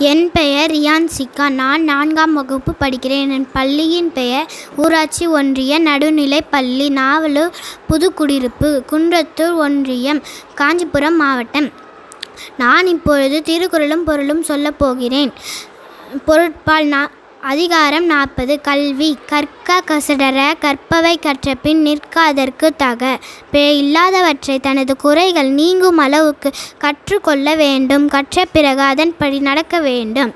என் பெயர் ரியான்சிகா நான் நான்காம் வகுப்பு படிக்கிறேன். என் பள்ளியின் பெயர் ஊராட்சி ஒன்றிய நடுநிலைப் பள்ளி நாவலூர் புதுக்குடியிருப்பு குன்றத்தூர் ஒன்றியம் காஞ்சிபுரம் மாவட்டம். நான் இப்பொழுது திருக்குறளும் பொருளும் சொல்லப் போகிறேன். பொருட்பால் நான் அதிகாரம் நாற்பது. கல்வி. கற்க கசடர கற்பவை கற்றபின் நிற்காதற்கு தக. பே இல்லாதவற்றை தனது குறைகள் நீங்கும் அளவுக்கு கற்றுக்கொள்ள வேண்டும். கற்ற பிறகு அதன்படி நடக்க வேண்டும்.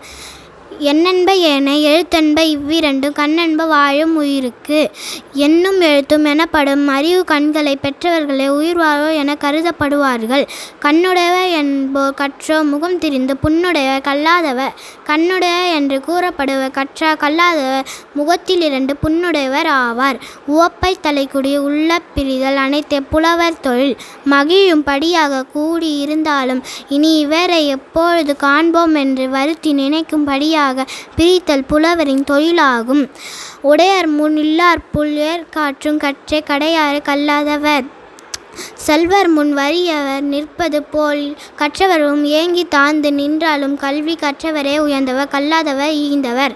எண்ணென்ப ஏனை எழுத்தென்ப இவ்விரண்டும் கண்ணென்ப வாழும் உயிருக்கு. எண்ணும் எழுத்தும் எனப்படும். அறிவு கண்களை பெற்றவர்களே உயிர் வாழ்வோர் என கருதப்படுவார்கள். கண்ணுடையவர் என்போர் கற்றோர் முகம் திரிந்து புண்ணுடையவர் கல்லாதவர் கண்ணுடைய என்று கூறப்படுவர் கற்றா கல்லாதவர் முகத்தில் இரண்டு புண்ணுடையவர் ஆவார். உவப்பை தலைக்குடி உள்ள பிரிதல் அனைத்து புலவர் தொழில். மகிழும் படியாக கூடி இருந்தாலும் இனி இவரை எப்பொழுது காண்போம் என்று வருத்தி நினைக்கும்படியாக பிரித்தல் புலவரின் தொழிலாகும். உடையார் முன் இல்லார் புல்வேர் காற்றும் கற்றே கடையாறு கல்லாதவர். செல்வர் முன் வறியவர் நிற்பது போல் கற்றவரும் ஏங்கி தாழ்ந்து நின்றாலும் கல்வி கற்றவரே உயர்ந்தவர் கல்லாதவர் ஈந்தவர்.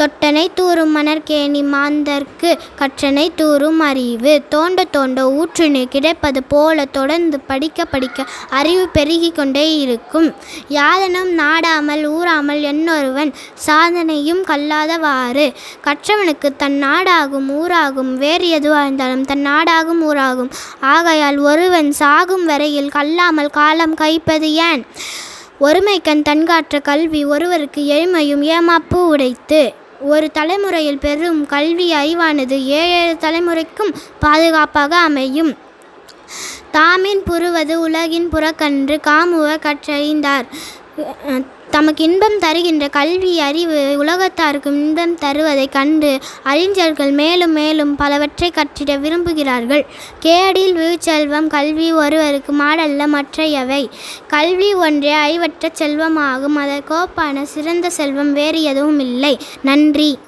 தொட்டனை தூறும் மணற்கேணி மாந்தர்க்கு கற்றனை தூறும் அறிவு. தோண்ட தோண்ட ஊற்றினை கிடைப்பது போல தொடர்ந்து படிக்க படிக்க அறிவு பெருகி கொண்டே இருக்கும். யாதனும் நாடாமல் ஊறாமல் என்னொருவன் சாதனையும் கல்லாதவாறு. கற்றவனுக்கு தன் நாடாகும் ஊராகும் வேறு எதுவாக இருந்தாலும் தன் நாடாகும் ஊராகும் ஆகையால் ஒருவன் சாகும் வரையில் கல்லாமல் காலம் கைப்பது ஏன்? ஒருமைக்கண் தன்காற்ற கல்வி ஒருவருக்கு எளிமையும் ஏமாப்பு உடைத்து ஒரு தலைமுறையில் பெறும் கல்வி அறிவானது ஏழேழு தலைமுறைக்கும் பாதுகாப்பாக அமையும். தாமின் புறுவது உலகின் புறக்கன்று காமுவ கற்றறிந்தார். தமக்கு இன்பம் தருகின்ற கல்வி அறிவு உலகத்தாருக்கு இன்பம் தருவதைக் கண்டு அறிஞர்கள் மேலும் மேலும் பலவற்றை கற்றிட விரும்புகிறார்கள். கேடில் விழுச்செல்வம் கல்வி ஒருவருக்கு மாடல்ல மற்றையவை. கல்வி ஒன்றே அறிவற்ற செல்வமாகும். அதற்கோப்பான சிறந்த செல்வம் வேறு எதுவும் இல்லை. நன்றி.